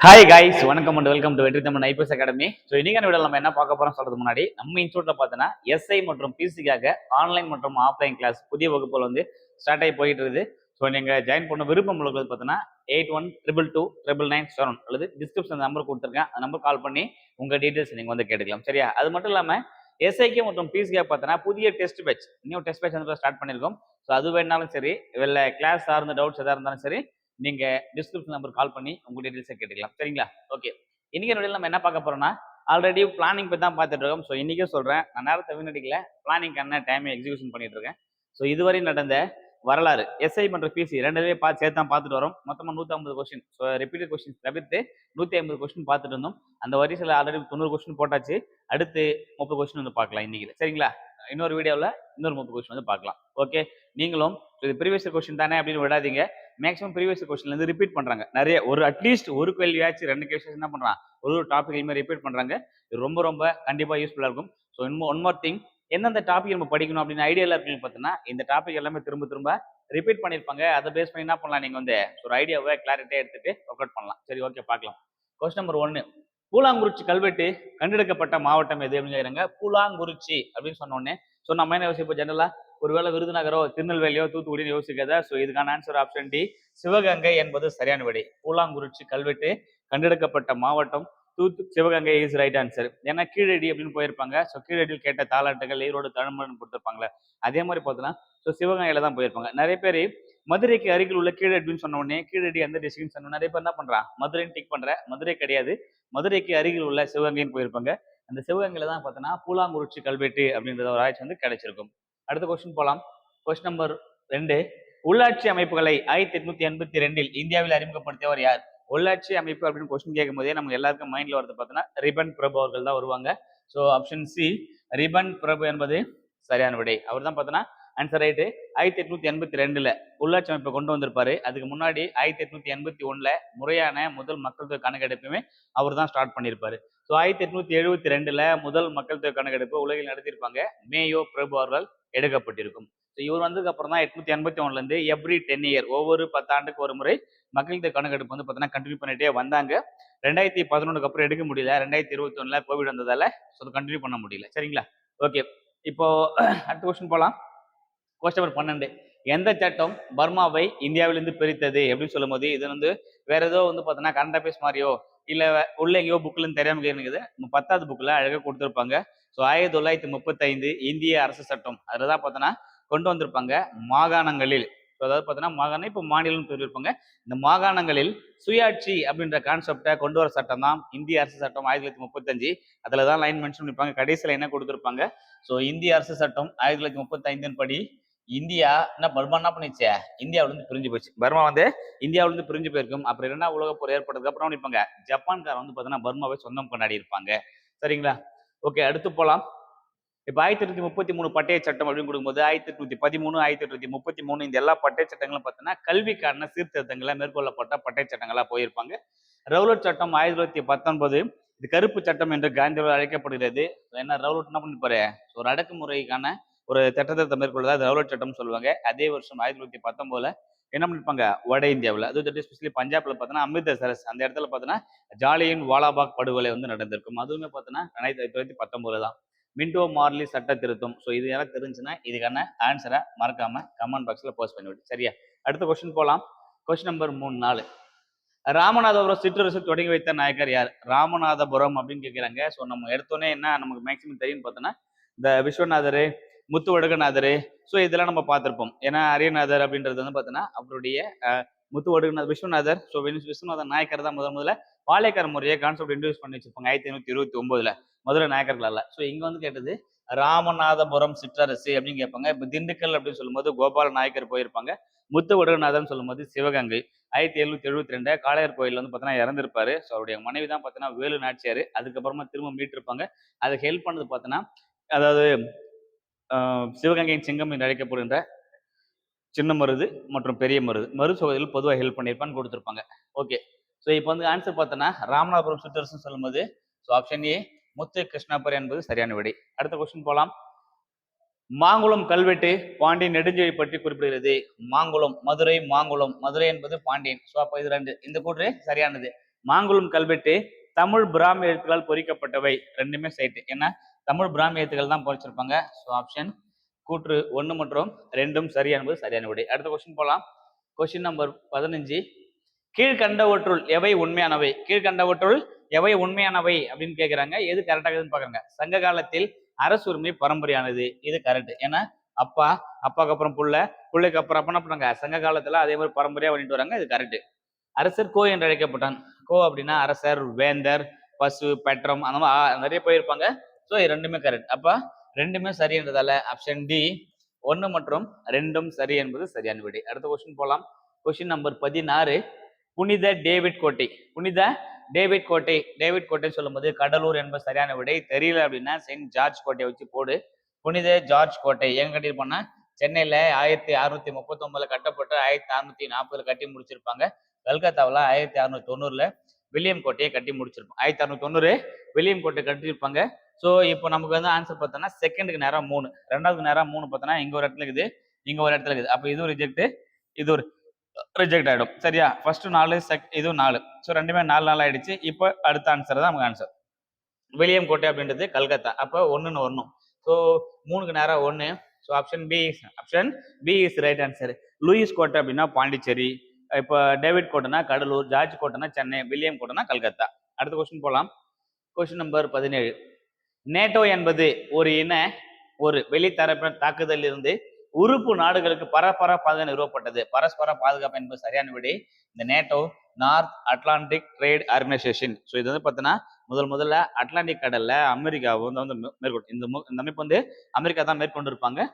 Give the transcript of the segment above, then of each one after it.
Hi guys வணக்கம் and welcome to Vetri Tamil IPS academy. So இன்னைக்கான video நம்ம என்ன பார்க்க போறோம் சொல்றது முன்னாடி நம்ம இன்ஸ்டியூட்ல பார்த்தோன்னா எஸ்ஐ மற்றும் பிசிக்காக ஆன்லைன் மற்றும் ஆஃப்லைன் கிளாஸ் புதிய வகுப்புகள் வந்து ஸ்டார்ட் ஆகி போயிட்டு இருக்குது. ஸோ நீங்கள் ஜாயின் பண்ண விருப்பம் உள்ளது பார்த்தீங்கன்னா eight one triple two triple nine seven அல்லது டிஸ்கிரிப்ஷன் நம்பர் கொடுத்துருக்கேன். அந்த நம்பர் கால் பண்ணி உங்கள் டீட்டெயில்ஸ் நீங்கள் வந்து கேட்டுக்கலாம். சரியா? அது மட்டும் இல்லாமல் எஸ்ஐக்கே மற்றும் பிசிக்காக பார்த்தோன்னா புதிய test batch new test batch வந்து ஸ்டார்ட் பண்ணியிருக்கோம் ஸோ அது வேணாலும் சரி இல்லை கிளாஸ் சார்ந்த டவுட்ஸ் எதாக இருந்தாலும் சரி நீங்கள் டிஸ்கிரிப்ஷன் நம்பர் கால் பண்ணி உங்கள் டீட்டெயில்ஸை கேட்டுக்கலாம். சரிங்களா? ஓகே இன்றைக்கி என்னுடைய நம்ம என்ன பார்க்க போகிறோம்னா ஆல்ரெடி பிளானிங் பற்றி தான் பார்த்துட்டு இருக்கோம். ஸோ இன்றைக்கும் சொல்கிறேன் நான் நேரத்தை வீணடிக்கல. பிளானிங்கான டைமை எக்ஸிக்யூஷன் பண்ணிகிட்டு இருக்கேன். ஸோ இதுவரை நடந்த வரலாறு. எஸ்ஐ மற்றும் பிசி ரெண்டுலேயே பார்த்து சேர்த்து தான் பார்த்துட்டு வரோம். மொத்தமாக நூற்றி ஐம்பது கொஸ்டின் ஸோ ரிப்பீட்டட் கொஸ்டின் தவிர்த்து நூற்றி ஐம்பது கொஸ்டின் பார்த்துட்டு இருந்தோம். அந்த வரிசையில் ஆல்ரெடி தொண்ணூறு கொஸ்டின் போட்டாச்சு. அடுத்து முப்பது கொஸ்டின் வந்து பார்க்கலாம் இன்னைக்கு. சரிங்களா? இன்னொரு வீடியோவில் இன்னொரு முப்பது கொஸ்டின் வந்து பார்க்கலாம். ஓகே நீங்களும் இது ப்ரீவியஸ் கொஸ்டின் தானே அப்படின்னு விடாதீங்க. மேக்ஸிமம் ப்ரீவியஸ் கொஸ்டின்லேருந்து ரிப்பீட் பண்ணுறாங்க நிறைய ஒரு அட்லீஸ்ட் ஒரு கேள்வியாச்சு ரெண்டு கேள்வி என்ன பண்ணுறான் ஒரு ஒரு டாபிக் மாதிரி ரிப்பீட் பண்ணுறாங்க இது ரொம்ப ரொம்ப கண்டிப்பாக யூஸ்ஃபுல்லாக இருக்கும். ஸோ இன்மோ ஒன் மோர் திங் எந்தெந்த டாபிக் நம்ம படிக்கணும் அப்படின்னு ஐடியால அப்படின்னு பார்த்தீங்கன்னா இந்த டாபிக் எல்லாமே திரும்ப திரும்ப ரிப்பீட் பண்ணியிருப்பாங்க. அதை பேஸ் பண்ணி என்ன பண்ணலாம்? நீங்கள் வந்து ஒரு ஐடியாவை கிளாரிட்டியாக எடுத்துட்டு ஒர்க் அவுட் பண்ணலாம். சரி ஓகே பார்க்கலாம். கொஸ்டின் நம்பர் ஒன்று பூலாங்குறிச்சி கல்வெட்டு கண்டெடுக்கப்பட்ட மாவட்டம் எது அப்படின்னு கேட்குறாங்க. பூலாங்குறிச்சி அப்படின்னு சொன்னோடனே ஸோ நம்ம என்ன யோசிப்போம்? ஜெனரலா ஒருவேளை விருதுநகரோ திருநெல்வேலியோ தூத்துக்குடின்னு யோசிக்காத ஸோ இதுக்கான ஆன்சர் ஆப்ஷன் டி சிவகங்கை என்பது சரியான விடை. பூலாங்குறிச்சி கல்வெட்டு கண்டெடுக்கப்பட்ட மாவட்டம் தூத்து சிவகங்கை இஸ் ரைட் ஆன்சர் ஏன்னா கீழடி அப்படின்னு போயிருப்பாங்க. ஸோ கீழடியில் கேட்ட தாளாட்டுகள் ஈரோடு தமிழ்மன் கொடுத்துருப்பாங்களே அதே மாதிரி பார்த்தோன்னா ஸோ சிவகங்கையில் தான் போயிருப்பாங்க. நிறைய பேர் மதுரைக்கு அருகில் உள்ள கீழடி அப்படின்னு சொன்ன உடனே கீழடி அந்த டிஸ்ட்ரிக்ட் சொன்ன நிறைய பேர் என்ன பண்றான் மதுரைன்னு டிக் பண்ணுற மதுரை கிடையாது. மதுரைக்கு அருகில் உள்ள சிவகங்கைன்னு போயிருப்பாங்க. அந்த சிவகங்கையில் தான் பார்த்தோன்னா பூலாங்குறிச்சி கல்வெட்டு அப்படின்றத ஒரு ஆராய்ச்சி வந்து கிடைச்சிருக்கும். அடுத்த கொஸ்டின் போகலாம் கொஸ்டின் நம்பர் ரெண்டு. உள்ளாட்சி அமைப்புகளை ஆயிரத்தி எட்நூத்தி எண்பத்தி ரெண்டில் இந்தியாவில் அறிமுகப்படுத்தியவர் யார்? உள்ளாட்சி அமைப்பு அப்படின்னு கொஸ்டின் கேட்கும் போதே நம்ம எல்லாருக்கும் மைண்ட்ல வரது பார்த்தோன்னா ரிபன் பிரபு அவர்கள் தான் வருவாங்க. ஸோ ஆப்ஷன் சி ரிபன் பிரபு என்பது சரியான விடை. அவர் தான் பார்த்தோன்னா ஆன்சர் ரைட்டு ஆயிரத்தி எட்நூத்தி எண்பத்தி ரெண்டுல உள்ளாட்சி அமைப்பை கொண்டு வந்திருப்பாரு. அதுக்கு முன்னாடி ஆயிரத்தி எட்நூத்தி எண்பத்தி ஒண்ணுல முறையான முதல் மக்கள் தொகை கணக்கெடுப்புமே அவர் தான் ஸ்டார்ட் பண்ணியிருப்பாரு ஸோ ஆயிரத்தி எட்நூத்தி எழுபத்தி ரெண்டுல முதல் மக்கள் தொகை கணக்கெடுப்பு உலகில் நடத்தியிருப்பாங்க. மேயோ பிரபு அவர்கள். எடுக்கப்பட்டிருக்கும். ஸோ இவர் வந்ததுக்கு அப்புறம் தான் எட்நூத்தி எண்பத்தி ஒண்ணுல இருந்து எவ்ரி டென் இயர் ஒவ்வொரு பத்தாண்டுக்கு ஒரு முறை மக்கள் தொகை கணக்கெடுப்பு வந்து பார்த்தீங்கன்னா கண்டினியூ பண்ணிட்டே வந்தாங்க. ரெண்டாயிரத்தி பதினொன்றுக்கு அப்புறம் எடுக்க முடியல. ரெண்டாயிரத்தி இருபத்தி ஒன்றில் கோவிட் வந்ததால ஸோ கண்டினியூ பண்ண முடியல. சரிங்களா? ஓகே இப்போ அடுத்த கொஸ்டின் போகலாம் கொஸ்டின் நம்பர் பன்னெண்டு. எந்த சட்டம் பர்மாவை இந்தியாவிலிருந்து பிரித்தது அப்படின்னு சொல்லும்போது இது வந்து வேற ஏதோ வந்து பார்த்தோன்னா கரண்ட் அஃபேர்ஸ் மாதிரியோ இல்லை உள்ள எங்கேயோ புக்லன்னு தெரியாமல் இருக்குது நம்ம பத்தாவது புக்கில் அழகாக கொடுத்துருப்பாங்க. ஸோ ஆயிரத்தி தொள்ளாயிரத்தி முப்பத்தைந்து இந்திய அரசு சட்டம். அதில் தான் பார்த்தோன்னா கொண்டு வந்திருப்பாங்க மாகாணங்களில். இப்போ அதாவது பார்த்தோன்னா மாகாணம் இப்போ மாநிலம் சொல்லியிருப்பாங்க. இந்த மாகாணங்களில் சுயாட்சி அப்படின்ற கான்செப்டை கொண்டு வர சட்டம் தான் இந்திய அரசு சட்டம் ஆயிரத்தி தொள்ளாயிரத்தி முப்பத்தஞ்சு. அதில் தான் லைன் மென்ஷன் பண்ணிருப்பாங்க கடைசியில் என்ன கொடுத்துருப்பாங்க? ஸோ இந்திய அரசு சட்டம் ஆயிரத்தி தொள்ளாயிரத்தி முப்பத்தைந்தின் படி இந்தியா என்ன பர்மா என்ன பண்ணிச்சே இந்தியாவிலேருந்து பிரிஞ்சு போச்சு. பர்மா வந்து இந்தியாவிலேருந்து பிரிஞ்சு போயிருக்கும். அப்புறம் இரண்டாம் உலக போர் ஏற்பட்டதுக்கு அப்புறம் நினைப்பாங்க ஜப்பான்காரன் வந்து பார்த்தீங்கன்னா பர்மாவை சொந்தம் கொண்டாடி இருப்பாங்க சரிங்களா? ஓகே அடுத்து போகலாம் இப்போ ஆயிரத்தி எட்நூத்தி முப்பத்தி மூணு பட்டய சட்டம் அப்படின்னு கொடுக்கும்போது ஆயிரத்தி எட்நூத்தி பதிமூணு ஆயிரத்தி எட்நூத்தி முப்பத்தி மூணு இந்த எல்லா பட்டய சட்டங்களும் பார்த்தீங்கன்னா கல்விக்கான சீர்திருத்தங்களை மேற்கொள்ளப்பட்ட பட்டய சட்டங்களாக போயிருப்பாங்க. ரவுலட் சட்டம் ஆயிரத்தி தொள்ளாயிரத்தி பத்தொன்பது இது கருப்பு சட்டம் என்று காந்தியால் அழைக்கப்படுகிறது. என்ன ரவுலட் என்ன பண்ணிருப்பாரு? ஒரு அடக்குமுறைக்கான ஒரு சட்டத்தை மேற்கொள்ளதா ரவுலட் சட்டம்னு சொல்லுவாங்க. அதே வருஷம் ஆயிரத்தி தொள்ளாயிரத்தி பத்தொன்பதுல என்ன பண்ணிருப்பாங்க? வட இந்தியாவில். அது ஸ்பெஷலி பஞ்சாப்ல பார்த்தோன்னா அமிர்தசரஸ் அந்த இடத்துல பார்த்தோன்னா ஜாலியின் வாலாபாக் படுகொலை வந்து நடந்திருக்கும். அதுவுமே பார்த்தோன்னா ரெண்டாயிரத்தி தொள்ளாயிரத்தி பத்தொன்பதுல தான். மின்டோ மார்லி சட்ட திருத்தம். ஸோ இது யாராவது தெரிஞ்சுன்னா இதுக்கான ஆன்சரை மறக்காம கமெண்ட் பாக்ஸில் போஸ்ட் பண்ணிவிடு. சரியா? அடுத்த கொஸ்டின் போகலாம் கொஸ்டின் நம்பர் மூணு நாலு. ராமநாதபுரம் சிற்றரசு தொடங்கி வைத்த நாயக்கர் யார்? ராமநாதபுரம் அப்படின்னு கேட்குறாங்க ஸோ நம்ம எடுத்தோன்னே என்ன நமக்கு மேக்ஸிமம் தெரியும்னு பார்த்தோன்னா இந்த விஸ்வநாதர் முத்து வடுகநாதர். ஸோ இதெல்லாம் நம்ம பார்த்துருப்போம். ஏன்னா அரியநாதர் அப்படின்றது வந்து பார்த்தோன்னா அவருடைய முத்து வடுகநாதர் விஸ்வநாதர். ஸோ விஸ்வநாதர் நாயக்கர் தான் முதல் முதல்ல பாளையக்கார முறையை கான்செப்ட் இன்ட்ரடியூஸ் பண்ணி வச்சிருப்பாங்க ஆயிரத்தி ஐநூத்தி இருபத்தி ஒன்பதுல மதுரை நாயக்கர்களால். ஸோ இங்க வந்து கேட்டது ராமநாதபுரம் சிற்றரசு அப்படின்னு கேட்பாங்க. இப்போ திண்டுக்கல் அப்படின்னு சொல்லும்போது கோபால நாயக்கர் போயிருப்பாங்க. முத்து வடுகநாதன் சொல்லும்போது சிவகங்கை. ஆயிரத்தி எழுநூத்தி எழுபத்தி ரெண்டு காளையர் கோயில் வந்து பார்த்தீங்கன்னா இறந்திருப்பாரு. ஸோ அவருடைய மனைவி தான் பார்த்தீங்கன்னா வேலு நாச்சியார். அதுக்கப்புறமா திரும்ப மீட்டிருப்பாங்க. அதுக்கு ஹெல்ப் பண்ணது பார்த்தீங்கன்னா அதாவது சிவகங்கையின் சிங்கம் என்று அழைக்கப்படுகின்ற சின்ன மருது மற்றும் பெரிய மருது. மரு சகோதரிகள் பொதுவாக ஹெல்ப் பண்ணியிருப்பான்னு கொடுத்துருப்பாங்க. ஓகே ஸோ இப்போ வந்து ஆன்சர் பார்த்தோன்னா ராமநாதபுரம் சிற்றரசுன்னு சொல்லும்போது ஸோ ஆப்ஷன் ஏ முத்து கிருஷ்ணாபுரி என்பது சரியான விடை. அடுத்த கொஸ்டின் போகலாம் மாங்குளம் கல்வெட்டு பாண்டியன் நெடுஞ்செழி பற்றி குறிப்பிடுகிறது. மாங்குளம் மதுரை மாங்குளம் மதுரை என்பது பாண்டியன். ஸோ அப்போ இது ரெண்டு இந்த கூற்று சரியானது. மாங்குளம் கல்வெட்டு தமிழ் பிராமி எழுத்துக்களால் பொறிக்கப்பட்டவை. ரெண்டுமே சைட்டு ஏன்னா தமிழ் பிராமி தான் பொறிச்சிருப்பாங்க ஸோ ஆப்ஷன் கூற்று ஒன்று மற்றும் ரெண்டும் சரியானது சரியான விடை. அடுத்த கொஸ்டின் போகலாம் கொஸ்டின் நம்பர் பதினஞ்சு. கீழ்கண்டவற்றுள் எவை உண்மையானவை? கீழ்கண்டவற்றுள் எவை உண்மையானவை அப்படின்னு கேட்குறாங்க எது கரெக்டாகுதுன்னு பார்க்குறாங்க சங்க காலத்தில் அரசு உரிமை பரம்பரையானது. இது கரெக்ட் ஏன்னா அப்பா அப்பாவுக்கு அப்புறம் புள்ள பிள்ளைக்கு அப்புறம் அப்போ என்ன பண்ணாங்க சங்க காலத்தில் அதே மாதிரி பரம்பரையாக பண்ணிட்டு வராங்க. இது கரெக்ட் அரசர் கோ என்று அழைக்கப்பட்டான். கோ அப்படின்னா அரசர் வேந்தர் பசு பெட்ரம் அந்த மாதிரி நிறைய போயிருப்பாங்க ஸோ இது ரெண்டுமே கரெக்ட் அப்போ ரெண்டுமே சரின்றதால ஆப்ஷன் டி ஒன்று மற்றும் ரெண்டும் சரி என்பது சரியான விடை. அடுத்த கொஸ்டின் போகலாம் கொஸ்டின் நம்பர் பதினாறு புனித டேவிட் கோட்டை. புனித டேவிட் கோட்டை. டேவிட் கோட்டை சொல்லும்போது கடலூர் என்பது சரியான விடை. தெரியல அப்படின்னா செயின்ட் ஜார்ஜ் கோட்டையை வச்சு போடு. புனித ஜார்ஜ் கோட்டை. எங்க கட்டியிருப்பாங்கன்னா சென்னையில ஆயிரத்தி அறுநூத்தி முப்பத்தி ஒன்பதுல கட்டப்பட்டு ஆயிரத்தி அறுநூத்தி நாற்பதுல கட்டி முடிச்சிருப்பாங்க. கல்கத்தாவில் ஆயிரத்தி அறுநூத்தி தொண்ணூறுல வில்லியம் கோட்டையை கட்டி முடிச்சிருப்பாங்க ஆயிரத்தி அறுநூத்தி தொண்ணூறு வில்லியம் கோட்டை கட்டியிருப்பாங்க. ஸோ இப்போ நமக்கு வந்து ஆன்சர் பார்த்தோன்னா செகண்டுக்கு நேரம் மூணு. ரெண்டாவது நேரம் மூணு பார்த்தோன்னா இங்கே ஒரு இடத்துல இருக்குது இங்கே ஒரு இடத்துல இருக்குது. அப்போ இதுவும் ரிஜெக்ட் இது ஒரு ரிஜெக்ட் ஆகிடும் சரியா? ஃபர்ஸ்ட் நாலு செக் இதுவும் நாலு. ஸோ ரெண்டுமே நாலு நாள் ஆயிடுச்சு. இப்போ அடுத்த ஆன்சர் தான் நமக்கு ஆன்சர் வில்லியம் கோட்டை அப்படின்றது கல்கத்தா. அப்போ ஒன்றுன்னு வரணும். ஸோ மூணுக்கு நேரம் ஒன்று so option B option B is right answer Louis கோட்டை அப்படின்னா பாண்டிச்சேரி. இப்போ டேவிட் கோட்டைனா கடலூர் ஜார்ஜ் கோட்டைனா சென்னை வில்லியம் கோட்டைனா கல்கத்தா. அடுத்த கொஸ்டின் போகலாம் கொஸ்டின் நம்பர் பதினேழு. நேட்டோ என்பது ஒரு இன ஒரு வெளித்தரப்பினர் தாக்குதலில் இருந்து உறுப்பு நாடுகளுக்கு பரஸ்பர பாதுகாப்பு நிறுவப்பட்டது. பரஸ்பர பாதுகாப்பு என்பது சரியான விடை. இந்த NATO North Atlantic Trade Organisation. So இது வந்து பார்த்தீங்கன்னா முதல் முதல்ல அட்லாண்டிக் கடல்ல அமெரிக்கா வந்து வந்து மே- மேற்கொண்டு இந்த மு- இந்த அமைப்பு வந்து அமெரிக்கா தான் மேற்கொண்டு இருப்பாங்க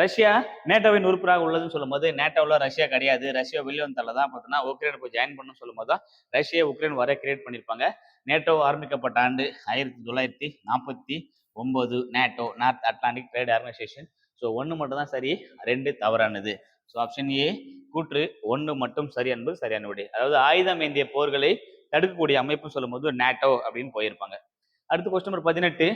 ரஷ்யா நேட்டோவின் உறுப்பினராக உள்ளதுன்னு சொல்லும்போது நேட்டோவில் ரஷ்யா கிடையாது. ரஷ்யா வெளியே வந்தால தான் பார்த்தோன்னா உக்ரைனை போய் ஜாயின் பண்ணணும்னு சொல்லும்போது தான் ரஷ்யா உக்ரைன் வர கிரியேட் பண்ணியிருப்பாங்க. நேட்டோ ஆரம்பிக்கப்பட்ட ஆண்டு ஆயிரத்தி தொள்ளாயிரத்தி நாற்பத்தி ஒன்பது NATO North Atlantic Trade Organisation. So ஒன்று மட்டும் தான் சரி ரெண்டு தவறானது. ஸோ ஆப்ஷன் ஏ கூற்று ஒன்று மட்டும் சரி என்பது சரியான விடை. அதாவது ஆயுதம் ஏந்திய போர்களை தடுக்கக்கூடிய அமைப்பு சொல்லும்போது நேட்டோ அப்படின்னு போயிருப்பாங்க. அடுத்து கொஸ்டின் நம்பர் பதினெட்டு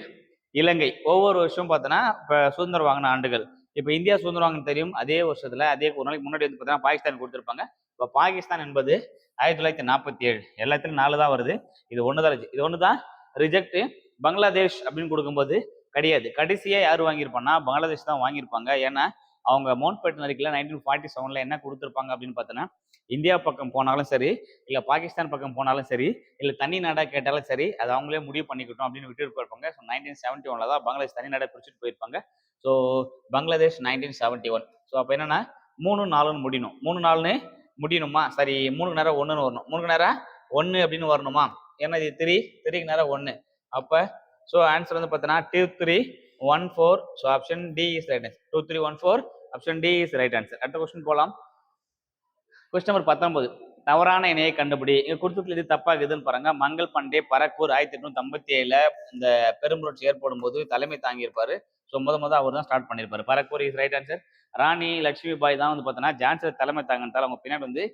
இலங்கை. ஒவ்வொரு வருஷம் பார்த்தோன்னா இப்போ சுதந்திரம் வாங்கின ஆண்டுகள். இப்போ இந்தியா சுதந்திரம் வாங்கின தெரியும். அதே வருஷத்துல அதே ஒரு நாளைக்கு முன்னாடி வந்து பார்த்தீங்கன்னா பாகிஸ்தான் கொடுத்துருப்பாங்க. இப்போ பாகிஸ்தான் என்பது ஆயிரத்தி தொள்ளாயிரத்தி நாற்பத்தி ஏழு எல்லாத்துலையும் நாலு தான் வருது. இது ஒன்று தான் இது ஒன்று தான் ரிஜெக்ட் பங்களாதேஷ் அப்படின்னு கொடுக்கும்போது கிடையாது. கடைசியாக யார் வாங்கியிருப்பான்னா பங்களாதேஷ் தான் வாங்கியிருப்பாங்க. ஏன்னா அவங்க மவுண்ட் பேட்டன் அறிக்கையில் நைன்டீன் ஃபார்ட்டி செவனில் என்ன கொடுத்துருப்பாங்க அப்படின்னு பார்த்தோன்னா இந்தியா பக்கம் போனாலும் சரி இல்லை பாகிஸ்தான் பக்கம் போனாலும் சரி இல்லை தனி நாடாக கேட்டாலும் சரி அது அவங்களே முடிவு பண்ணிக்கிட்டோம் அப்படின்னு விட்டுட்டு போயிருப்பாங்க. ஸோ நைன்டீன் செவன்ட்டி ஒனில் தான் பங்களாதேஷ் தனி நாடாக பிரிச்சுட்டு போயிருப்பாங்க. So Bangladesh nineteen seventy one so அப்போ என்னென்னா மூணு நாலுன்னு முடியணும். மூணு நாலுன்னு முடியணுமா? சரி மூணுக்கு நேரம் ஒன்றுன்னு வரணும். மூணுக்கு நேரம் ஒன்று அப்படின்னு வரணுமா? ஏன்னா இது த்ரீ த்ரீக்கு நேரம் ஒன்று அப்போ ஸோ ஆன்சர் வந்து பார்த்தோன்னா two three one four so option D is right answer two three one four option D is right answer அடுத்த கொஸ்டின் போகலாம் கொஸ்டின் நம்பர் பத்தொன்பது. தவறான இணையை கண்டுபிடி. இங்கே கொடுத்ததுல இது தப்பாக இருக்குதுன்னு பாருங்க. மங்கள் பண்டே பரக்பூர் ஆயிரத்தி எட்நூத்தி ஐம்பத்தி ஏழுல இந்த பெரும்புரட்சி ஏற்படும் போது தலைமை தாங்கியிருப்பாரு. ஸோ முத முத அவர் தான் ஸ்டார்ட் பண்ணியிருப்பாரு Barrackpore is right answer Rani Lakshmi Bai தான் வந்து பார்த்தோன்னா ஜான்சர் தலைமை தாங்கினால அவங்க பின்னாடி வந்து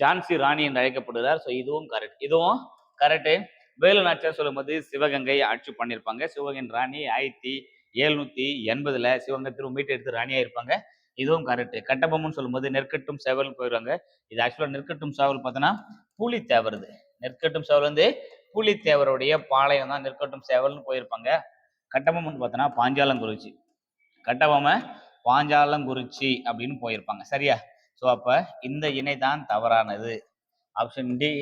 ஜான்சி ராணி என்று அழைக்கப்படுகிறார். ஸோ இதுவும் கரெக்ட் இதுவும் கரெக்டு வேலு நாச்சியார் சொல்லும்போது சிவகங்கை ஆட்சி பண்ணியிருப்பாங்க சிவகங்கை ராணி ஆயிரத்தி எழுநூத்தி எண்பதுல சிவகங்கை திரும்ப மீட்டு எடுத்து ராணியா இருப்பாங்க. இதுவும் கரெக்ட் கட்டபொம்மன் சொல்லும்போது நெற்கட்டும் சேவல் போயிடுவாங்க. இது ஆக்சுவலா நெற்கட்டும் சேவல் பார்த்தோன்னா புலித்தேவருது நெற்கட்டும் சேவல் வந்து புலித்தேவருடைய பாளையம் தான். நெற்கட்டும் சேவல்னு போயிருப்பாங்க. கட்டபொம்மன் பார்த்தோன்னா பாஞ்சாலங்குறிச்சி. கட்டபொம்மன் பாஞ்சாலங்குறிச்சி அப்படின்னு போயிருப்பாங்க. சரியா? ஸோ அப்போ இந்த இணை தான் தவறானது. Option D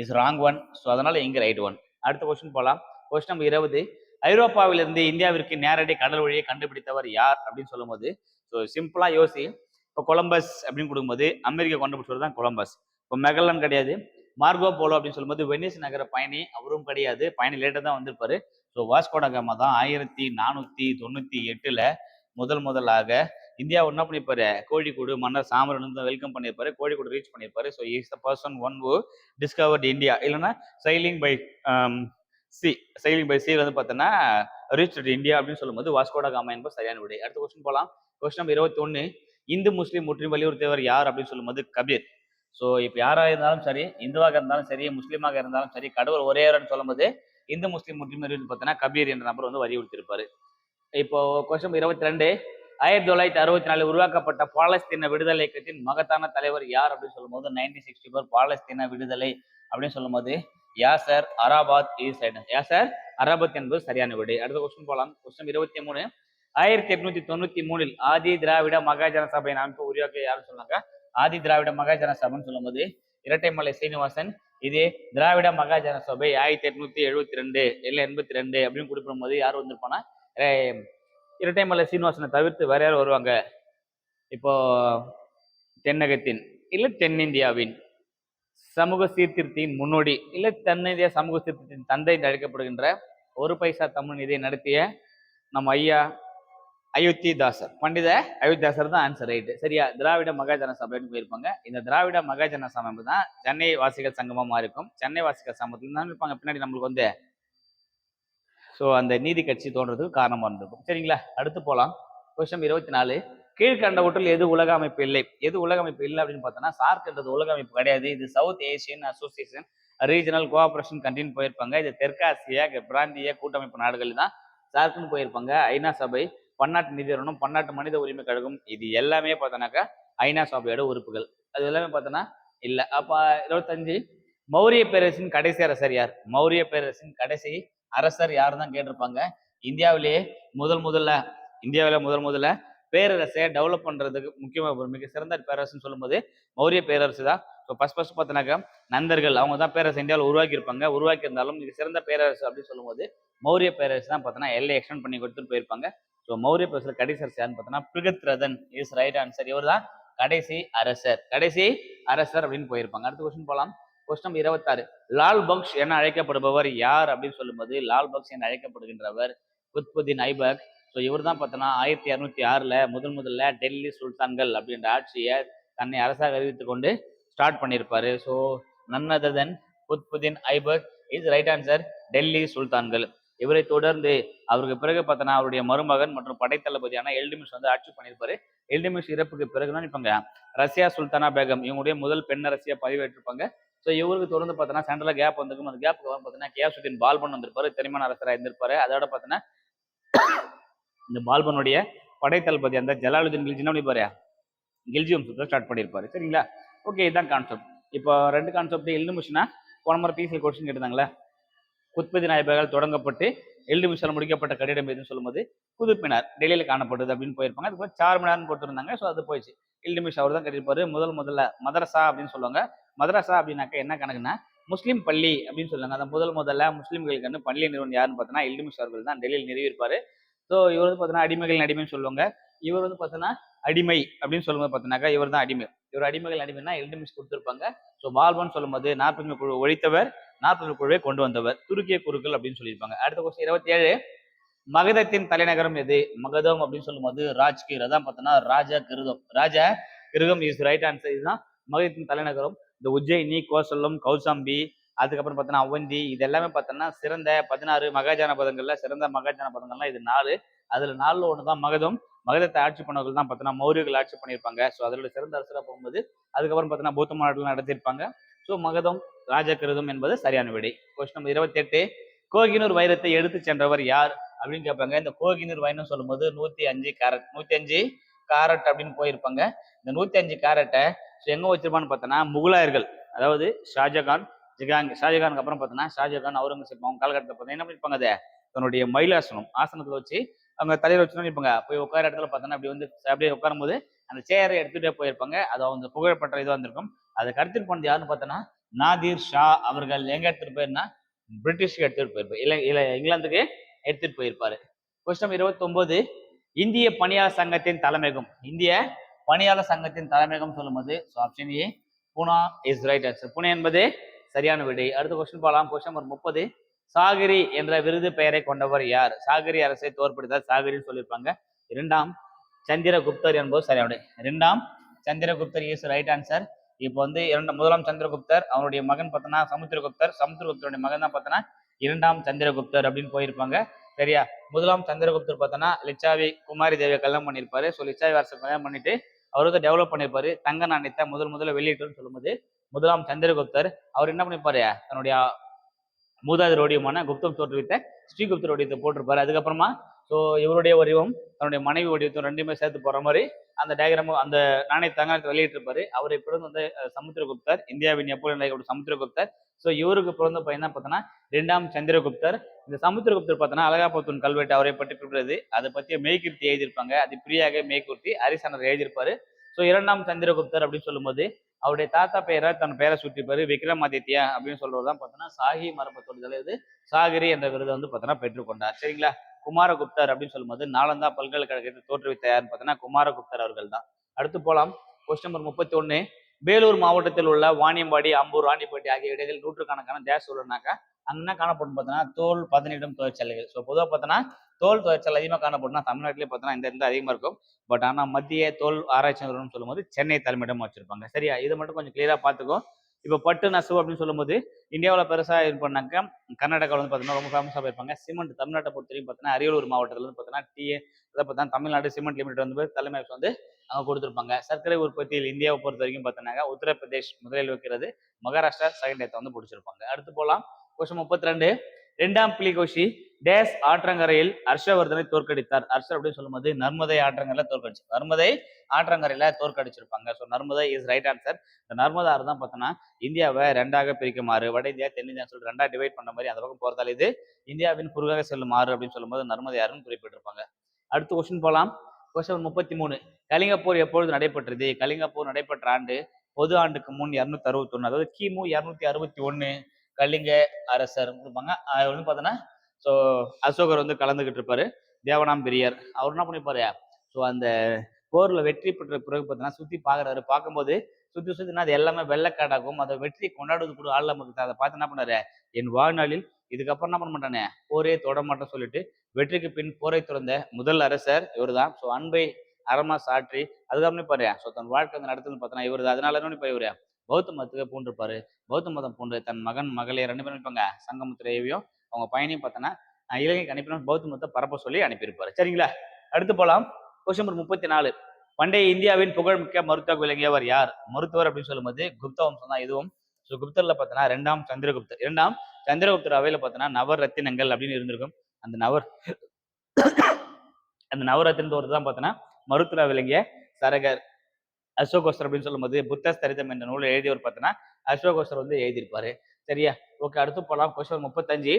is wrong one so அதனால் இங்க ரைட் ஒன் அடுத்த கொஸ்டின் போகலாம் கொஸ்டின் நம்பர் இருபது. ஐரோப்பாவிலிருந்து இந்தியாவிற்கு நேரடி கடல் வழியை கண்டுபிடித்தவர் யார் அப்படின்னு சொல்லும்போது ஸோ சிம்பிளாக யோசி. இப்போ கொலம்பஸ் அப்படின்னு கொடுக்கும்போது அமெரிக்கா கண்டுபிடிச்சவர் தான் கொலம்பஸ். இப்போ மெகலன் கிடையாது. மார்கோ போலோ அப்படின்னு சொல்லும்போது வெனிஸ் நகர பயணி அவரும் கிடையாது. பயணி லேட்டாக தான் வந்திருப்பாரு. ஸோ வாஸ்கோடகாமா தான் ஆயிரத்தி நானூற்றி தொண்ணூற்றி எட்டில் முதல் முதலாக இந்தியா என்ன பண்ணியிருப்பாரு? கோழிக்கூடு மன்னர் சாமரன் வந்து வெல்கம் பண்ணியிருப்பாரு. கோழிக்கூடு ரீச் பண்ணியிருப்பாரு. So is the person one who discovered India இல்லைன்னா sailing by sea sailing by sea வந்து பார்த்தோன்னா ரீச் இந்தியா அப்படின்னு சொல்லும்போது வாஸ்கோட காமா என்பது சரியான விடை. அடுத்த கொஸ்டின் போகலாம் கொஸ்டின் நம்பர் இருபத்தி ஒன்று இந்து முஸ்லீம் முற்றிலும் வலியுறுத்தியவர் யார் அப்படின்னு சொல்லும்போது கபீர். ஸோ இப்போ யாராக இருந்தாலும் சரி இந்துவாக இருந்தாலும் சரி முஸ்லீமாக இருந்தாலும் சரி கடவுள் ஒரே சொல்லும்போது இந்து முஸ்லீம் முஸ்லீம் பார்த்தீங்கன்னா கபீர் என்ற நபர் வந்து வலியுறுத்தியிருப்பாரு இப்போ கொஸ்டின் இருபத்தி ரெண்டு ஆயிரத்தி தொள்ளாயிரத்தி அறுபத்தி நாலு உருவாக்கப்பட்ட பாலஸ்தீன விடுதலை இயக்கத்தின் மகத்தான தலைவர் யார் அப்படின்னு சொல்லும்போது நைன்டீன் சிக்ஸ்டி ஃபோர் பாலஸ்தீன விடுதலை அப்படின்னு சொல்லும்போது Yasser Arafat is Yasser Arafat என்பது சரியான விடை. அடுத்த கொஸ்டின் போலாம். கொஸ்டின் இருபத்தி மூணு. ஆயிரத்தி எட்நூத்தி தொண்ணூத்தி மூணில் ஆதி திராவிட மகாஜன சபையின் அமைப்பு உருவாக்க யாருன்னு சொன்னாங்க ஆதி திராவிட மகாஜன சபைன்னு சொல்லும்போது இரட்டைமலை சீனிவாசன் இதே திராவிட மகாஜன சபை ஆயிரத்தி எட்நூத்தி எழுபத்தி ரெண்டு இல்லை எண்பத்தி ரெண்டு அப்படின்னு குறிப்பிடும் போது யார் வந்திருப்பானா இரட்டை இரட்டைமலை சீனிவாசனை தவிர்த்து வேற யார் வருவாங்க? இப்போ தென்னகத்தின் இல்லை தென்னிந்தியாவின் சமூக சீர்திருத்தியின் முன்னோடி இல்லை தென்னிந்திய சமூக சீர்திருத்தின் தந்தை என்று அழைக்கப்படுகின்ற ஒரு பைசா தமிழ் இதை நடத்திய நம்ம ஐயா அயோத்திதாசர். பண்டித அயோத்திதாசர் தான் ஆன்சர் ரைட்டு சரியா? திராவிட மகாஜன சபைன்னு போயிருப்பாங்க. இந்த திராவிட மகாஜன சபை தான் சென்னை வாசிகள் சங்கமாக இருக்கும் சென்னை வாசிகள் சங்கத்தில் தான் இருப்பாங்க பின்னாடி நம்மளுக்கு வந்து ஸோ அந்த நீதி கட்சி தோன்றதுக்கு காரணமாக இருந்திருக்கும். சரிங்களா? அடுத்து போகலாம் கொஸ்டின் இருபத்தி நாலு. கீழ்கண்டவற்றில் எது உலக அமைப்பு இல்லை? எது உலக அமைப்பு இல்லை அப்படின்னு பார்த்தோன்னா சார்க்ன்றது உலக அமைப்பு கிடையாது. இது South Asian Association Regional Cooperation continue போயிருப்பாங்க. இது தெற்காசிய பிராந்திய கூட்டமைப்பு நாடுகள் தான் சார்க்குன்னு போயிருப்பாங்க. ஐநா சபை பன்னாட்டு நிதி நிறுவனம் பன்னாட்டு மனித உரிமை கழகம் இது எல்லாமே பார்த்தோன்னாக்கா ஐநா சபையோட உறுப்புகள். அது எல்லாமே பார்த்தோன்னா இல்லை. அப்போ இருபத்தஞ்சு மௌரிய பேரரசின் கடைசி அரசர் யார்? மௌரிய பேரரசின் கடைசி அரசர் யார் தான் கேட்டிருப்பாங்க? இந்தியாவிலேயே முதல் முதல்ல இந்தியாவில் முதல் முதல்ல பேரரசை டெவலப் பண்ணுறதுக்கு முக்கியமாக ஒரு மிக சிறந்த பேரரசுன்னு சொல்லும்போது மௌரிய பேரரசு தான். ஸோ ஃபஸ்ட் ஃபஸ்ட் பார்த்தோன்னாக்கா நந்தர்கள் அவங்க தான் பேரரசு இந்தியாவில் உருவாக்கியிருப்பாங்க. உருவாக்கியிருந்தாலும் மிக சிறந்த பேரரசு அப்படின்னு சொல்லும்போது மௌரிய பேரரசு தான் பார்த்தோன்னா எல்லை எக்ஸ்டெண்ட் பண்ணி கொடுத்துட்டு போயிருப்பாங்க. ஸோ மௌரிய பேரரசில் கடைசி அரசு யாருன்னு பார்த்தோன்னா பிருகத்ரதன். இஸ் ரைட் ஆன்சர் இவர் தான் கடைசி அரசர். கடைசி அரசர் அப்படின்னு போயிருப்பாங்க. அடுத்த கொஸ்டின் போகலாம் கொஸ்டின் இருபத்தாறு. லால் பக்ஷ் என அழைக்கப்படுபவர் யார் அப்படின்னு சொல்லும்போது லால் பக்ஷ் என அழைக்கப்படுகின்றவர் குத்புதீன் ஐபக் ஸோ இவர் தான் பார்த்தோன்னா ஆயிரத்தி இரநூத்தி ஆறில் முதல் முதல்ல டெல்லி சுல்தான்கள் அப்படின்ற ஆட்சியை தன்னை அரசாக அறிவித்து கொண்டு ஸ்டார்ட் பண்ணியிருப்பாரு. So நன்னதன் Qutbuddin Aibak is right answer Delhi சுல்தான்கள். இவரை தொடர்ந்து அவருக்கு பிறகு பார்த்தோன்னா அவருடைய மருமகன் மற்றும் படைத்தளபதியான எல்டிமிஷ் வந்து ஆட்சி பண்ணியிருப்பாரு. எல்டிமிஷ் இறப்புக்கு பிறகு நினைப்பாங்க இப்பங்க ரஷ்யா சுல்தானா பேகம் இவங்களுடைய முதல் பெண் அரசியா பதிவேற்றிருப்பாங்க. ஸோ இவருக்கு தொடர்ந்து பார்த்தோன்னா சென்ட்ரல் கேப் வந்திருக்கும். அந்த கேப்புக்கு வந்து பார்த்தீங்கன்னா கேசுதீன் பால்பன் வந்திருப்பாரு. தெரிமான அரசராக இருந்திருப்பாரு. அதோட பார்த்தோன்னா இந்த பால்பனுடைய படைத்தளபதி அந்த ஜலாலுதீன் கில்ஜி என்ன பண்ணிப்பாரு கில்ஜி வம்சத்தை ஸ்டார்ட் பண்ணியிருப்பாரு சரிங்களா? ஓகே இதுதான் கான்செப்ட் இப்போ ரெண்டு கான்செப்ட் எல்டிமிஷ்னா போன முறை பிசிஎல் கொஸ்டின் கேட்டிருந்தாங்களே குத்பதி நாயபர்கள் தொடங்கப்பட்டு எழுது முடிக்கப்பட்ட கட்டிடம் எதுன்னு சொல்லும்போது குதுப்பினார் டெல்லியில் காணப்படுது அப்படின்னு போயிருப்பாங்க. அதுக்கு சார்மினார்னு போட்டிருந்தாங்க. ஸோ அது போயிடுச்சு இல்டிமிஷ் அவர் தான் கட்டியிருப்பாரு. முதல் முதல்ல மதரசா அப்படின்னு சொல்லுவாங்க. மதரசா அப்படின்னாக்கா என்ன கணக்குன்னா முஸ்லீம் பள்ளி அப்படின்னு சொல்லுவாங்க. அந்த முதல் முதல்ல முஸ்லீம்களுக்கு வந்து பள்ளி நிறுவனம் யாருன்னு பார்த்தோன்னா இல்டிமிஷ் அவர்கள் தான் டெல்லியில் நிறுவியிருப்பாரு. ஸோ இவர் வந்து பார்த்தோன்னா அடிமைகள் அடிமைன்னு சொல்லுவாங்க. இவர் வந்து பார்த்தோன்னா அடிமை அப்படின்னு சொல்லும்போது பார்த்தோன்னாக்கா இவர் தான் அடிமை. இவர் அடிமைகள் அடிமைனா இல்டிமிஷ் கொடுத்துருப்பாங்க. ஸோ பால்பன் சொல்லும்போது நாற்பது குழு ஒழித்தவர் நாற்பது குழுவை கொண்டு வந்தவர். துருக்கிய குருக்கள் அப்படின்னு சொல்லியிருப்பாங்க. அடுத்த கொஸ்டின் இருபத்தி ஏழு மகதத்தின் தலைநகரம் எது? மகதம் அப்படின்னு சொல்லும்போது ராஜ்கீர். அதான் பார்த்தோன்னா ராஜா கிருதம். ராஜா கிருதம் இஸ் ரைட் ஆன்சர் இதுதான் மகதத்தின் தலைநகரம். இந்த உஜ்ஜயினி கோசல்லம் கௌசாம்பி அதுக்கப்புறம் பார்த்தோன்னா அவந்தி இது எல்லாமே பார்த்தோன்னா சிறந்த பதினாறு மகாஜான பதங்கள்ல சிறந்த மகாஜான பதங்கள்லாம் இது நாலு. அதுல நாலுல ஒன்று தான் மகதம். மகதத்தை ஆட்சி பண்ணவர்கள் தான் பார்த்தோன்னா மௌரியர்கள் ஆட்சி பண்ணியிருப்பாங்க. ஸோ அதோட சிறந்த அரசராக போகும்போது அதுக்கப்புறம் பார்த்தோன்னா பௌத்த மாநாடுகள் நடத்தியிருப்பாங்க. ஸோ மகதம் ராஜகிருதம் என்பது சரியான விடை. கொஸ்டின் நம்பர் இருபத்தி எட்டு கோகினூர் வைரத்தை எடுத்து சென்றவர் யார் அப்படின்னு கேட்பாங்க. இந்த கோகினூர் வைரம் சொல்லும்போது நூத்தி அஞ்சு கேரட் நூத்தி அஞ்சு கேரட் அப்படின்னு போயிருப்பாங்க. இந்த நூத்தி அஞ்சு கேரட்டை எங்க வச்சிருப்பான்னு பார்த்தோன்னா முகலாயர்கள் அதாவது ஷாஜகான் ஜிகாங் ஷாஜகானுக்கு அப்புறம் பார்த்தோன்னா ஷாஜகான் அவுரங்கசீப் அவங்க காலகட்டத்தில் பார்த்தீங்கன்னா என்ன பண்ணிருப்பாங்க அதை? தன்னுடைய மயிலாசனம் ஆசனத்தில் வச்சு அவங்க தலையில வச்சு இருப்பாங்க போய் உட்கார இடத்துல பார்த்தோன்னா அப்படி வந்து அப்படியே உட்காரும்போது அந்த சேரை எடுத்துகிட்டே போயிருப்பாங்க. அது அவங்க புகழப்பட்ட இதாக இருந்திருக்கும். அதை கருத்தில் போனது யாருன்னு பார்த்தோன்னா நாதிர் ஷா அவர்கள் எங்க எடுத்துட்டு போயிருந்தா? பிரிட்டிஷ்க்கு எடுத்துட்டு போயிருப்பார் இல்லை இல்லை இங்கிலாந்துக்கு எடுத்துட்டு போயிருப்பாரு. கொஸ்டம் இருபத்தி இந்திய பணியாளர் சங்கத்தின் தலைமையகம். இந்திய பணியாளர் சங்கத்தின் தலைமையகம் சொல்லும்போது so option A Poona is right answer Pune என்பது சரியான விடை. அடுத்த கொஸ்டின் பார்க்கலாம். கொஸ்டின் நம்பர் முப்பது சாகரி என்ற விருது பெயரை கொண்டவர் யார்? சாகரி அரசை தோற்படுத்தார் சாகரின்னு சொல்லியிருப்பாங்க. இரண்டாம் சந்திரகுப்தர் என்பது சரியாவுடைய இரண்டாம் சந்திரகுப்தர் இஸ் ரைட் ஆன்சர். இப்போ வந்து இரண்டாம் முதலாம் சந்திரகுப்தர் அவருடைய மகன் பார்த்தோன்னா சமுத்திரகுப்தர் சமுத்திரகுப்தருடைய மகன் தான் பார்த்தோன்னா இரண்டாம் சந்திரகுப்தர் அப்படின்னு போயிருப்பாங்க. சரியா? முதலாம் சந்திரகுப்தர் பார்த்தோன்னா லிச்சாவி குமாரி தேவியை கல்யாணம் பண்ணியிருப்பாரு. ஸோ லிச்சாவி அரசை கல்யாணம் பண்ணிட்டு அவர் வந்து டெவலப் பண்ணியிருப்பாரு. தங்க நாணயத்தை முதல் முதல்ல வெளியிட்டுன்னு சொல்லும்போது முதலாம் சந்திரகுப்தர் அவர் என்ன பண்ணியிருப்பாரு? தன்னுடைய மூதாதி ரோடியமான குப்தம் தோற்றுவித்த ஸ்ரீகுப்தர் ரோடியத்தை போட்டிருப்பாரு. அதுக்கப்புறமா ஸோ இவருடைய வடிவம் தன்னுடைய மனைவி வடிவத்தும் ரெண்டுமே சேர்த்து போகிற மாதிரி அந்த டயக்ராம் அந்த நாணய தங்கத்தை வெளியிட்டிருப்பாரு. அவரை பிறந்து வந்து சமுத்திரகுப்தர் இந்தியாவின் நெப்போலியன் நாயகோட சமுத்திரகுப்தர். ஸோ இவருக்கு பிறந்த பையன் தான் பார்த்தோன்னா ரெண்டாம் சந்திரகுப்தர். இந்த சமுத்திரகுப்தர் பார்த்தோன்னா அழகாபத்தூன் கல்வெட்டு அவரை பற்றி குறிப்பிடுறது அதை பற்றிய மெய்கிருத்தி எழுதியிருப்பாங்க. அது பிரியாக மெய்குர்த்தி ஹரிசனர் எழுதியிருப்பாரு. ஸோ இரண்டாம் சந்திரகுப்தர் அப்படின்னு சொல்லும்போது அவருடைய தாத்தா பெயரை தன் பெயரை சுற்றிப்பாரு விக்ரமாதித்யா அப்படின்னு சொல்றது தான் பார்த்தோன்னா சாகி மரபத்தோட தலைவர் சாகிரி என்ற விருதை வந்து பார்த்தோன்னா பெற்றுக்கொண்டார் சரிங்களா? குமாரகுப்தர் அப்படின்னு சொல்லும்போது நாலந்தா பல்கலைக்கழகத்தை தோற்றுவித்த யாருன்னு பார்த்தோன்னா குமாரகுப்தர் அவர்கள் தான். அடுத்து போகலாம் கொஸ்டின் நம்பர் முப்பத்தி ஒன்று வேலூர் மாவட்டத்தில் உள்ள வாணியம்பாடி அம்பூர் ராணிப்பேட்டை ஆகிய இடங்களில் நூற்றுக்கணக்கான தேச உள்ளனாக்கா அங்கே காணப்படும் பார்த்தோன்னா தோல் பதனிடும் தொழிற்சாலைகள் ஸோ பொதுவாக பார்த்தோன்னா தோல் தொழிற்சாலை அதிகமாக காணப்படும்னா தமிழ்நாட்டிலே பார்த்தோன்னா இந்த இந்த அதிகமாக இருக்கும். பட் ஆனால் மத்திய தோல் ஆராய்ச்சி நிறுவனம் சொல்லும்போது சென்னை தலைமையிடம் வச்சிருப்பாங்க. சரியா? இதை மட்டும் கொஞ்சம் கிளியராக பார்த்துக்கோ. இப்போ பட்டு நெசவு அப்படின்னு சொல்லும்போது இந்தியாவில் பெருசாக இது பண்ணாக்க கர்நாடகாவில் வந்து பார்த்தீங்கன்னா ரொம்ப ஃபேமஸாக போயிருப்பாங்க. சிமெண்ட் தமிழ்நாட்டை பொறுத்த வரைக்கும் பார்த்தீங்கன்னா அரியலூர் மாவட்டத்தில் வந்து பார்த்தீங்கன்னா டிஏ அதை பார்த்தா தமிழ்நாடு சிமெண்ட் லிமிடெட் வந்து தலைமை வந்து கொடுத்துருப்பாங்க. சர்க்கரை உற்பத்தியில் இந்தியாவை பொறுத்த வரைக்கும் பார்த்தீங்கன்னா உத்தரப்பிரதேஷ் முதலில் வைக்கிறது மகாராஷ்டிரா செகண்ட் இடத்தை வந்து பிடிச்சிருப்பாங்க. அடுத்து போகலாம் கொஸ்டின் முப்பத்தி ரெண்டு ரெண்டாம் பிலிகோஷி டேஸ் ஆற்றங்கரையில் ஹர்ஷவர்தனை தோற்கடித்தார். ஹர்ஷர் அப்படின்னு சொல்லும்போது நர்மதை ஆற்றங்கரையில தோற்கடிச்சு நர்மதை ஆற்றங்கரையில தோற்கடிச்சிருப்பாங்க. So Narmada is right answer இந்த நர்மதா தான் பார்த்தோன்னா இந்தியாவை ரெண்டாக பிரிக்குமாறு வட இந்தியா தென்னிந்தியா சொல்லிட்டு ரெண்டா டிவைட் பண்ண மாதிரி அந்த பக்கம் போறதால இது இந்தியாவின் குறுகாக செல்லுமாறு அப்படின்னு சொல்லும்போது நர்மதை ஆறுன்னு குறிப்பிட்டிருப்பாங்க. அடுத்த கொஸ்டின் போகலாம் கொஸ்டின் முப்பத்தி மூணு கலிங்கப்போர் எப்பொழுது நடைபெற்றது? கலிங்கப்போர் நடைபெற்ற ஆண்டு பொது ஆண்டுக்கு முன் இரநூத்தி அறுபத்தி ஒன்று அதாவது கிமு இரநூத்தி அறுபத்தி ஒன்று கலிங்க அரசர் இருப்பாங்க அவர் வந்து பார்த்தோன்னா ஸோ அசோகர் வந்து கலந்துகிட்டு இருப்பாரு. தேவனாம் பெரியார். அவர் என்ன பண்ணிப்பாரு? ஸோ அந்த போரில் வெற்றி பெற்ற பிறகு பார்த்தீங்கன்னா சுற்றி பார்க்குறாரு பார்க்கும்போது சுற்றி சுற்றினா அது எல்லாமே வெள்ளக்காடாகும். அதை வெற்றி கொண்டாடுவது கூட ஆள் நமக்கு அதை பார்த்து என்ன பண்ணாரு? என் வாழ்நாளில் இதுக்கப்புறம் என்ன பண்ண மாட்டானே? போரே தொட மாட்டேன்னு சொல்லிட்டு வெற்றிக்கு பின் போரை துறந்த முதல் அரசர் இவர்தான். ஸோ அன்பை அறமா சாற்றி அதுக்கப்புறம் பாரு ஸோ தன் வாழ்க்கை வந்து நடத்துன்னு பார்த்தோன்னா இவர் தான். அதனால என்ன இப்போ இவரு? பௌத்த மதத்துக்கு பூண்டிருப்பாரு. பௌத்த மதம் பூண்டு தன் மகன் மகளே ரெண்டு பேரும் இருப்பாங்க. சங்கமுத்திரையையும் அவங்க பையனையும் பார்த்தோன்னா இலங்கைக்கு அனுப்பினோம். பௌத்த மதத்தை பரப்ப சொல்லி அனுப்பியிருப்பாரு. சரிங்களா? அடுத்து போகலாம் கொஸ்டின் நம்பர் முப்பத்தி நாலு பண்டைய இந்தியாவின் புகழ்மிக்க மருத்துவ விளங்கியவர் யார்? மருத்துவர் அப்படின்னு சொல்லும்போது குப்த வம்சம் தான் இதுவும். ஸோ குப்தர்ல பார்த்தோன்னா ரெண்டாம் சந்திரகுப்தர். இரண்டாம் சந்திரகுப்தர் அவையில் பார்த்தோன்னா நவர் ரத்தினங்கள் அப்படின்னு இருந்திருக்கும். அந்த நவர் அந்த நவரத்தின் ஒரு தான் பார்த்தோன்னா மருத்துவ விளங்கிய சரகர் அசோகோஸ்தர் அப்படின்னு சொல்லும்போது புத்த சரிதம் என்ற நூலை எழுதியவர் பார்த்தோன்னா அசோகோஸ்தர் வந்து எழுதியிருப்பாரு. சரியா? ஓகே அடுத்து போகலாம் கொஸ்டின் முப்பத்தஞ்சு.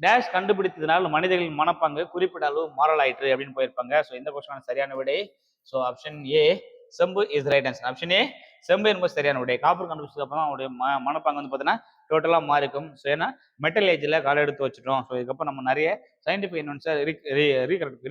டேஷ் கண்டுபிடித்ததுனால் மனிதர்களின் மனப்பாங்கு குறிப்பிட்ட அளவு மாறலாயிற்று அப்படின்னு போயிருப்பாங்க. ஸோ இந்த கொஸ்டனான சரியான விடை. ஸோ ஆப்ஷன் ஏ செம்பு is right answer option A செம்பு என்பது சரியான உடைய காப்பர் கண்டுபிடிச்சதுக்கு அப்புறம் அவருடைய ம மனப்பாங்க வந்து பார்த்தீங்கன்னா டோட்டலாக மாறிக்கும். ஸோ ஏன்னா மெட்டல் ஏஜில் கால எடுத்து வச்சுட்டோம். ஸோ இதுக்கப்புறம் நம்ம நிறைய சயின்டிஃபிக் இன்வென்ட்ஸை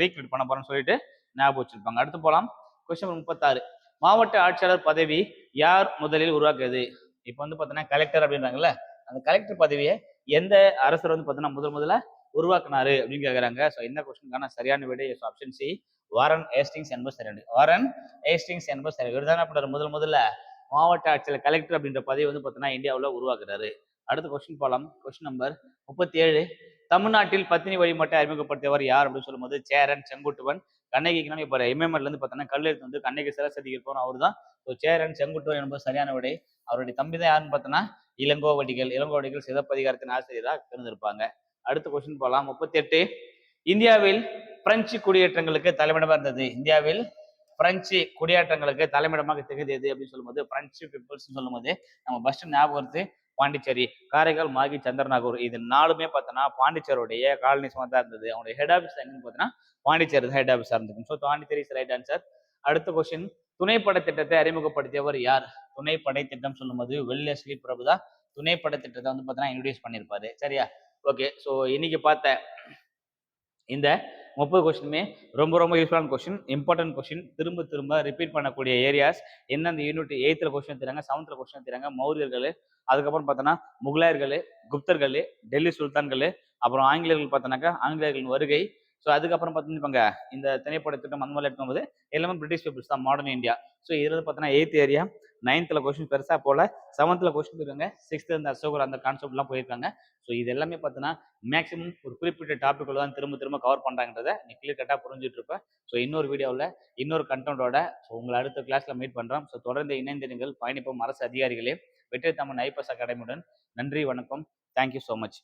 ரீக்ரியேட் பண்ண போறோம்னு சொல்லிட்டு ஞாபகம் வச்சிருப்பாங்க. அடுத்து போகலாம் கொஸ்டின் முப்பத்தாறு. மாவட்ட ஆட்சியாளர் பதவி யார் முதலில் உருவாக்குது? இப்போ வந்து பார்த்தீங்கன்னா கலெக்டர் அப்படின்றாங்கல்ல அந்த கலெக்டர் பதவியை எந்த அரசர் வந்து பார்த்தீங்கன்னா முதல் முதல்ல உருவாக்குனாரு அப்படின்னு கேட்குறாங்க ஸோ இந்த கொஸ்டினுக்கான சரியான விடை? ஆப்ஷன் சி வாரன் ஏஸ்டிங்ஸ் என்பது சரியான வாரன் ஏஸ்டிங்ஸ் என்பது சரி இவர் தான் பண்ணுறாரு? முதல் முதல்ல மாவட்ட ஆட்சியர் கலெக்டர் அப்படின்ற பதவி வந்து பார்த்தீங்கன்னா இந்தியாவில் உருவாக்குறாரு. அடுத்த கொஸ்டின் போகலாம் கொஸ்டின் நம்பர் முப்பத்தி ஏழு தமிழ்நாட்டில் பத்தினி வழிமட்டை அறிமுகப்படுத்தியவர் யார் அப்படின்னு சொல்லும்போது சேரன் செங்குட்டுவன். கண்ணகிக்கு இப்போ எம்எம்எல்ல இருந்து பார்த்தோன்னா கல்லெழுத்து வந்து கண்ணகி சிரசதி இருப்போம் அவர் தான் ஸோ சேரன் செங்குட்டுவன் என்பது சரியான விடை. அவருடைய தம்பி தான் யாருன்னு பார்த்தோன்னா இளங்கோவடிகள் இளங்கோவடிகள் சிதப்பதிகாரத்தின் ஆசிரியராக இருந்திருப்பாங்க. அடுத்த கொஸ்டின் போகலாம் முப்பத்தி எட்டு இந்தியாவில் பிரெஞ்சு குடியேற்றங்களுக்கு தலைமையிடமா இருந்தது. இந்தியாவில் பிரெஞ்சு குடியேற்றங்களுக்கு தலைமையிடமாக திகழ்ந்தது அப்படின்னு சொல்லும்போது பிரெஞ்சு பீப்புள்ஸ் சொல்லும்போது நம்ம ஃபர்ஸ்ட் ஞாபகம் பாண்டிச்சேரி காரைக்கால் மாகி சந்திரநாகூர். இது நாலுமே பார்த்தோன்னா பாண்டிச்சேரியுடைய காலனிசமாக தான் இருந்தது. அவனுடைய ஹெட் ஆஃபீஸ் எங்கன்னு பார்த்தோன்னா பாண்டிச்சேரி தான் ஹெட் ஆஃபீஸாக இருந்திருக்கும் ஸோ பாண்டிச்சேரி ரைட் ஆன்சர் அடுத்த கொஸ்டின் துணைப்பட திட்டத்தை அறிமுகப்படுத்தியவர் யார்? துணைப்படை திட்டம் சொல்லும்போது வெள்ளஸ்லி பிரபு தான் துணைப்பட திட்டத்தை வந்து பார்த்தீங்கன்னா இன்ட்ரடியூஸ் பண்ணியிருப்பாரு. சரியா? ஓகே ஸோ இன்னைக்கு பார்த்த இந்த முப்பது கொஸ்டினுமே ரொம்ப ரொம்ப யூஸ்ஃபுல்லான கொஸ்டின் இம்பார்ட்டன்ட் கொஸ்டின் திரும்ப திரும்ப ரிப்பீட் பண்ணக்கூடிய ஏரியாஸ் எந்தெந்த யூனிட் எயித்தில் கொஸ்டின் தராங்க செவன்த்தில் கொஸ்டின் தராங்க மௌரியர்கள் அதுக்கப்புறம் பார்த்தோன்னா முகலாயர்கள் குப்தர்கள் டெல்லி சுல்தான்கள் அப்புறம் ஆங்கிலேயர்கள் பார்த்தோன்னாக்கா ஆங்கிலேயர்களின் வருகை ஸோ அதுக்கப்புறம் பார்த்துருப்பாங்க இந்த திரைப்பட திட்டம் அந்த மாதிரி எடுக்கும்போது எல்லாமே பிரிட்டிஷ் பீப்புள்ஸ் தான் மாடர்ன் இந்தியா ஸோ இதில் பார்த்தீங்கன்னா எயித் ஏரியா நைன்த்தில் கொஸ்டின் பெருசாக போல செவன்த்தில் கொஸ்டின் போயிருக்காங்க சிக்ஸ்த்து இந்த அசோகர் அந்த கான்செப்ட்லாம் போயிருக்காங்க. ஸோ இது எல்லாமே பார்த்தீங்கன்னா மேக்ஸிமம் ஒரு குறிப்பிட்ட டாப்பிக்கில் தான் திரும்ப திரும்ப கவர் பண்ணுறாங்கன்றத நீ கிளியர் கட்டாக புரிஞ்சுட்டு இருப்பேன் ஸோ இன்னொரு வீடியோவில் இன்னொரு கண்டென்ட்டோட ஸோ உங்களை அடுத்த கிளாஸில் மீட் பண்ணுறோம் ஸோ தொடர்ந்து இணைந்திருங்கள் பயணிப்போம் அரசு அதிகாரிகளே. வெற்றி தமிழ் ஐபிஎஸ் அகாடமியுடன் நன்றி வணக்கம். Thank you so much